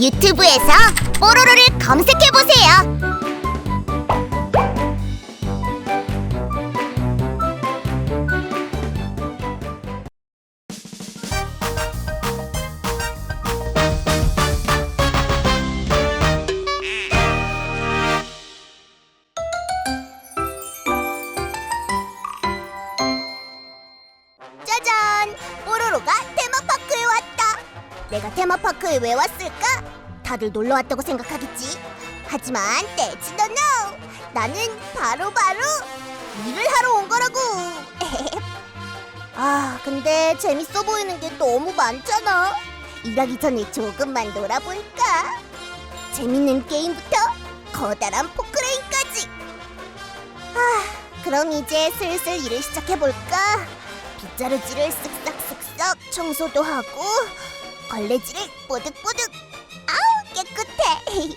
유튜브에서 뽀로로를 검색해보세요. 내가 테마파크에 왜 왔을까? 다들 놀러 왔다고 생각하겠지. 하지만 no. 나는 바로 바로 일을 하러 온 거라고. 아, 근데 재밌어 보이는 게 너무 많잖아. 일하기 전에 조금만 놀아볼까? 재밌는 게임부터 커다란 포크레인까지. 아, 그럼 이제 슬슬 일을 시작해볼까? 빗자루질을 쓱싹쓱싹 청소도 하고 걸레질을 뽀득뽀득. 아우 깨끗해.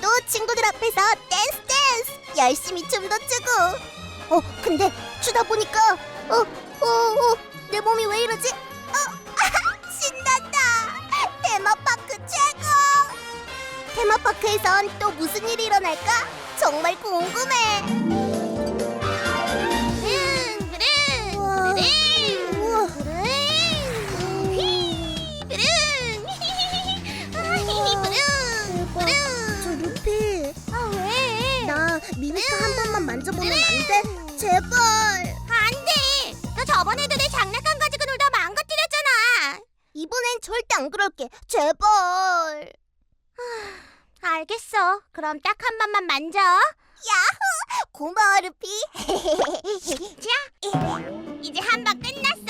또 친구들 앞에서 댄스 댄스. 열심히 춤도 추고. 어 근데 추다 보니까 어어어내 몸이 왜 이러지? 어 아하, 신난다. 테마파크 최고. 테마파크에선 또 무슨 일이 일어날까? 정말 궁금해 나 미니카 한 번만 만져보면 안 돼? 제발. 안돼. 너 저번에도 내 장난감 가지고 놀다 망가뜨렸잖아. 이번엔 절대 안 그럴게. 제발. 알겠어. 그럼 딱 한 번만 만져. 고마워 루피. 자, 이제 한 번 끝났어.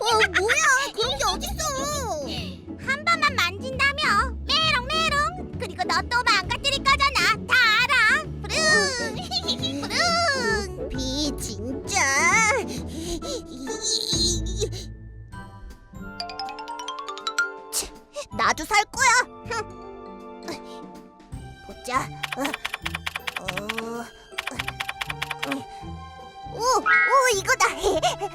어 뭐야? 그런 게 어딨어? 한 번만 만진다며. 메롱 메롱. 그리고 너또망 이거다.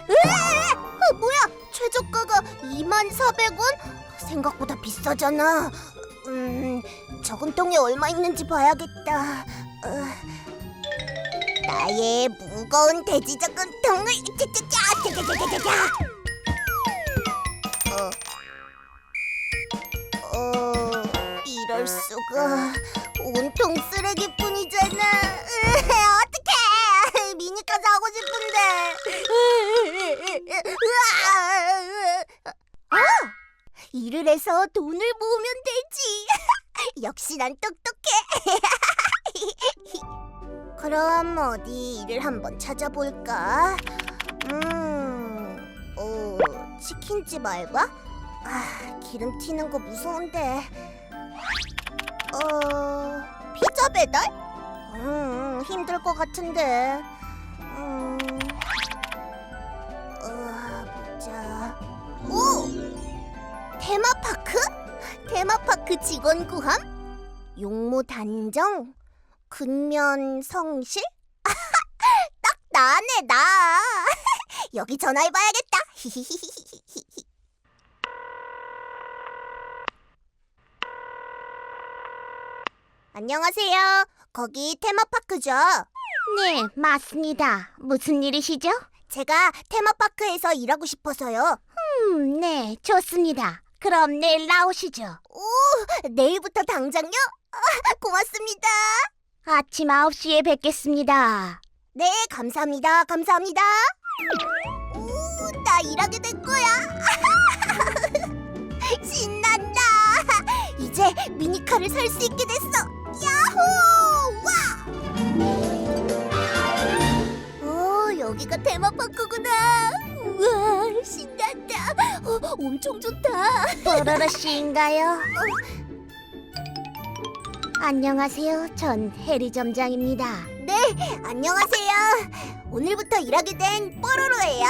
으아! 어, 뭐야? 최저가가 2만 400원? 생각보다 비싸잖아. 음, 저금 통에 얼마 있는지 봐야겠다. 어. 나의 무거운 돼지 저금 통을 짜자자 짜자자자자. 어, 어, 이럴 수가 온통 쓰레기뿐이잖아. 으, 어 일을 해서 돈을 모으면 되지. 역시 난 똑똑해. 그럼 어디 일을 한번 찾아볼까? 음, 어, 치킨집 알바? 아, 기름 튀는 거 무서운데. 어, 피자 배달? 음, 힘들 것 같은데. 음, 테마파크? 테마파크 직원 구함? 용모 단정? 근면 성실? 딱 나네 나. 여기 전화해봐야겠다. 안녕하세요. 거기 테마파크죠? 네, 맞습니다. 무슨 일이시죠? 제가 테마파크에서 일하고 싶어서요. 음, 네, 좋습니다. 그럼 내일 나오시죠. 오, 내일부터 당장요? 아, 고맙습니다. 아침 9시에 뵙겠습니다. 네, 감사합니다. 감사합니다. 오, 나 일하게 된 거야. 신난다. 이제 미니카를 살 수 있게 됐어. 야호! 와! 오, 여기가 테마파크구나. 어, 엄청 좋다. 뽀로로 씨인가요? 안녕하세요. 전 해리 점장입니다. 네, 안녕하세요. 오늘부터 일하게 된 뽀로로예요.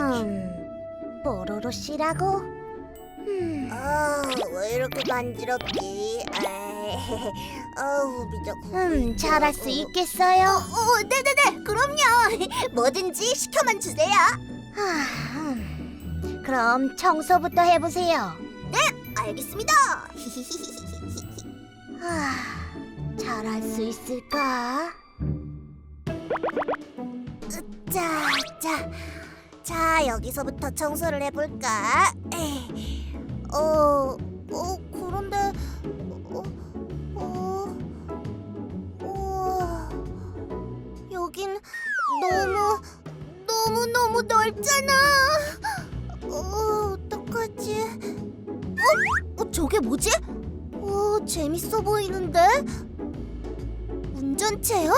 음, 뽀로로 씨라고? 음, 아, 왜 이렇게 간지럽지? 아이, 어우, 미적. 음, 잘할 수 있겠어요? 어, 네네네, 그럼요. 뭐든지 시켜만 주세요. 아, 음, 그럼 청소부터 해보세요. 네, 알겠습니다. 하, 잘할 수 있을까? 자, 자, 자 여기서부터 청소를 해볼까? 에이, 어, 어 그런데, 어, 어, 어, 여긴 너무 너무 너무 넓잖아. 재밌어 보이는데? 운전 체험?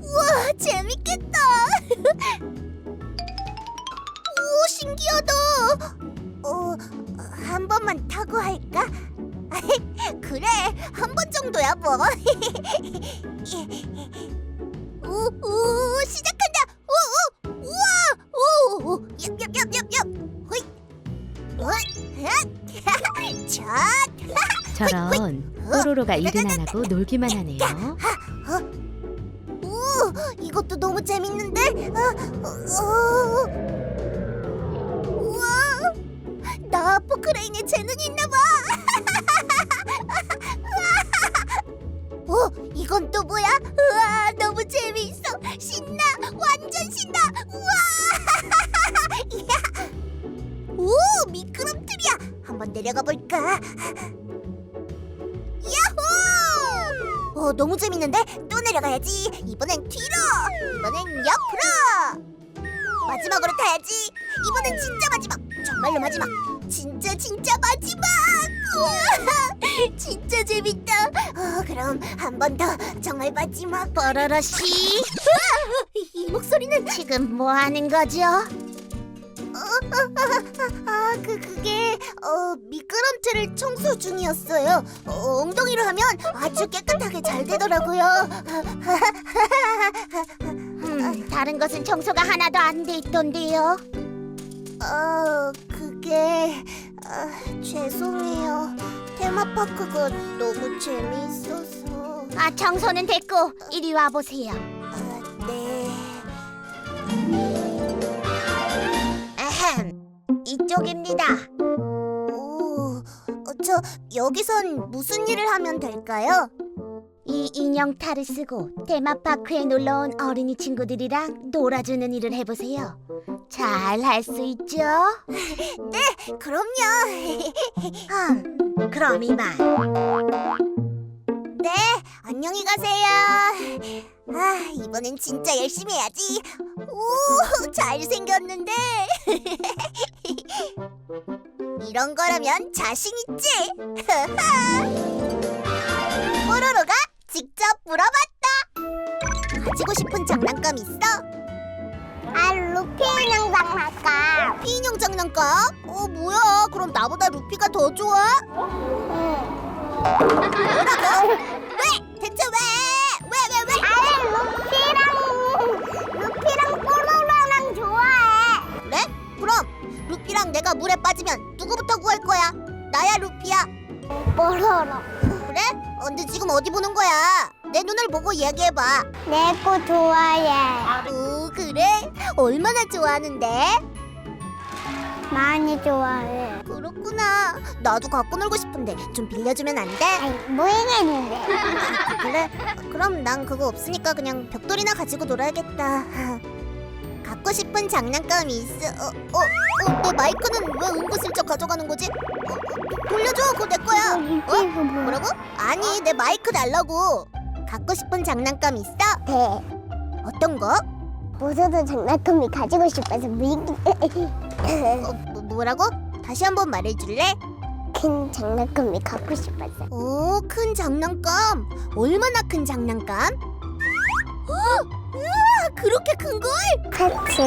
우와, 재밌겠다. 오, 신기하다. 어, 한 번만 타고 할까? 그래, 한 번 정도야 뭐. 오, 오, 시작한다. 오, 오, 우와, 오, 오, 얍 얍 얍 얍 얍. 호이, 호이, 자, 저런 뽀로로가 일은 안 하고 놀기만 하네요. 오, 이것도 너무 재밌는데? 어, 어, 어. 우와, 나 포크레인에 재능이 있나 봐. 어, 이건 또 뭐야? 우와, 너무 재미있어. 신나, 완전 신나. 우와. 오, 미끄럼틀이야. 한번 내려가 볼까? 어, 너무 재밌는데? 또 내려가야지. 이번엔 뒤로. 이번엔 옆으로. 마지막으로 타야지. 이번엔 진짜 마지막. 정말로 마지막. 진짜 진짜 마지막. 우와, 진짜 재밌다. 어, 그럼 한 번 더 정말 마지막. 뽀로로 씨. 이 목소리는 지금 뭐 하는 거죠? 어, 아, 그 그게 어 미끄럼틀을 청소 중이었어요. 어, 엉덩이로 하면 아주 깨끗하게 잘 되더라고요. 음, 다른 것은 청소가 하나도 안 돼 있던데요. 어, 그게 아, 죄송해요. 테마파크가 너무 재미있어서. 아, 청소는 됐고 이리 와 보세요. 이쪽입니다. 오, 어, 저 여기선 무슨 일을 하면 될까요? 이 인형 탈을 쓰고 테마파크에 놀러 온 어린이 친구들이랑 놀아주는 일을 해보세요. 잘 할 수 있죠? 그럼요. 음, 그럼 이만. 네, 안녕히 가세요. 아, 이번엔 진짜 열심히 해야지. 오, 잘생겼는데. 이런 거라면 자신 있지. 뽀로로가 직접 물어봤다. 가지고 싶은 장난감 있어? 아, 루피 인형 장난감. 루피 인형 장난감? 어, 뭐야? 그럼 나보다 루피가 더 좋아? 뭐라고? 뽀로로. 그래? 어, 근데 지금 어디 보는 거야? 내 눈을 보고 이야기해봐. 내거 좋아해. 오 그래? 얼마나 좋아하는데? 많이 좋아해. 그렇구나. 나도 갖고 놀고 싶은데 좀 빌려주면 안 돼? 아이, 모르겠는데. 그래? 그럼 난 그거 없으니까 그냥 벽돌이나 가지고 놀아야겠다. 갖고 싶은 장난감이 있어. 어, 어, 어, 내 마이크는 왜 은근슬쩍 가져가는 거지? 어, 어, 돌려줘, 그거 내 거야. 어? 뭐라고? 아니, 내 마이크 달라고. 갖고 싶은 장난감 있어? 네. 어떤 거? 모두도 장난감이 가지고 싶어서 미기 어, 뭐, 뭐라고? 다시 한번 말해줄래? 큰 장난감이 갖고 싶어서 오, 큰 장난감. 얼마나 큰 장난감? 어, 우와, 그렇게 큰 걸? 같이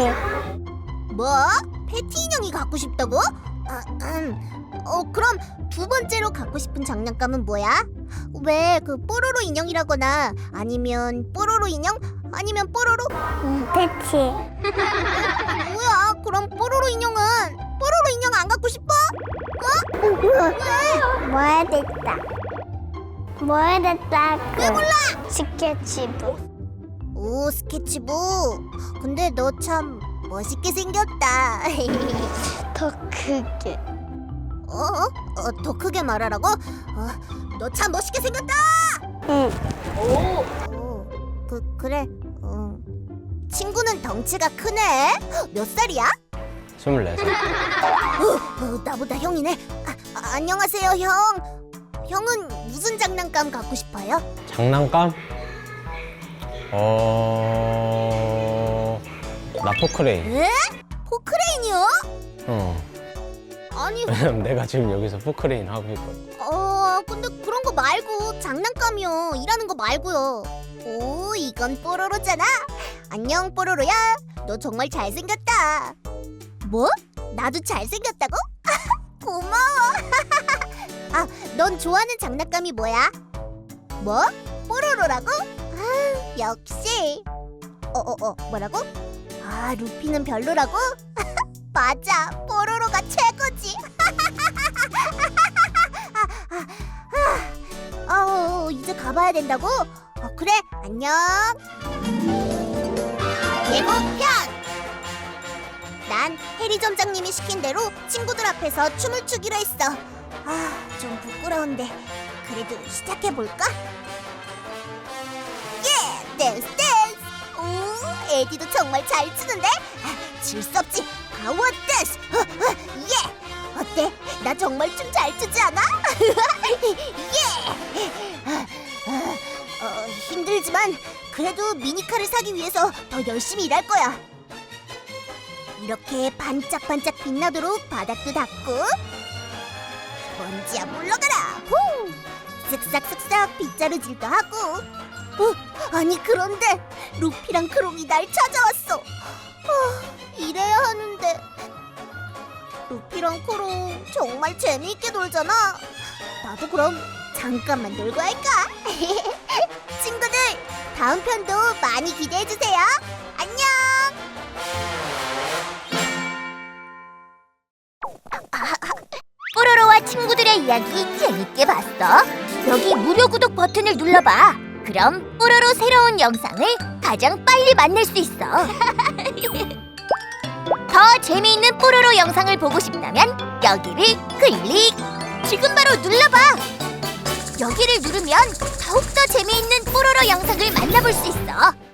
뭐? 패티 인형이 갖고 싶다고? 아, 음. 어, 그럼 두 번째로 갖고 싶은 장난감은 뭐야? 왜 그 뽀로로 인형이라거나 아니면 뽀로로 인형? 아니면 뽀로로? 같이 뭐야? 그럼 뽀로로 인형은 뽀로로 인형 안 갖고 싶어? 뭐야 됐다 뭐야 됐다 왜 몰라 스케치북 오, 스케치북. 근데 너 참 멋있게 생겼다. 더 크게 어? 어? 더 크게 말하라고? 어, 너 참 멋있게 생겼다. 오. 어, 그 그래. 어. 친구는 덩치가 크네. 몇 살이야? 24살. 어, 어, 나보다 형이네. 아, 아, 안녕하세요, 형. 형은 무슨 장난감 갖고 싶어요? 장난감? 어... 나 포크레인. 에? 포크레인이요? 어. 아니, 내가 지금 여기서 포크레인 하고 있거든. 어, 근데 그런 거 말고 장난감이요. 일하는 거 말고요. 오, 이건 뽀로로잖아. 안녕, 뽀로로야. 너 정말 잘생겼다. 뭐? 나도 잘생겼다고? 고마워. 아, 넌 좋아하는 장난감이 뭐야? 뭐? 뽀로로라고? 아, 역시. 어, 어, 어, 뭐라고? 아, 루피는 별로라고? 맞아, 뽀로로가 최고지. 어, 이제 가봐야 된다고? 어, 그래, 안녕. 예고편! 난 해리 점장님이 시킨 대로 친구들 앞에서 춤을 추기로 했어. 아, 좀 부끄러운데 그래도 시작해볼까? 예! 댄스 댄스! 오, 에디도 정말 잘 추는데? 아, 질수 없지! 파워 댄스! 어, 어, 예! 어때? 나 정말 춤 잘 추지 않아? 예! 어, 힘들지만 그래도 미니카를 사기 위해서 더 열심히 일할 거야. 이렇게 반짝반짝 빛나도록 바닥도 닦고 먼지야 물러가라. 후! 쓱싹쓱싹 빗자루질도 하고. 어, 아니 그런데 루피랑 크롱이 날 찾아왔어. 어, 이래야 하는데 루피랑 크롱 정말 재미있게 놀잖아. 나도 그럼 잠깐만 놀고 할까? 친구들, 다음 편도 많이 기대해 주세요. 안녕. 뽀로로와 친구들의 이야기 재밌게 봤어? 여기 무료 구독 버튼을 눌러봐. 그럼 뽀로로 새로운 영상을 가장 빨리 만날 수 있어. 더 재미있는 뽀로로 영상을 보고 싶다면 여기를 클릭. 지금 바로 눌러봐. 여기를 누르면 더욱더 재미있는 뽀로로 영상을 만나볼 수 있어.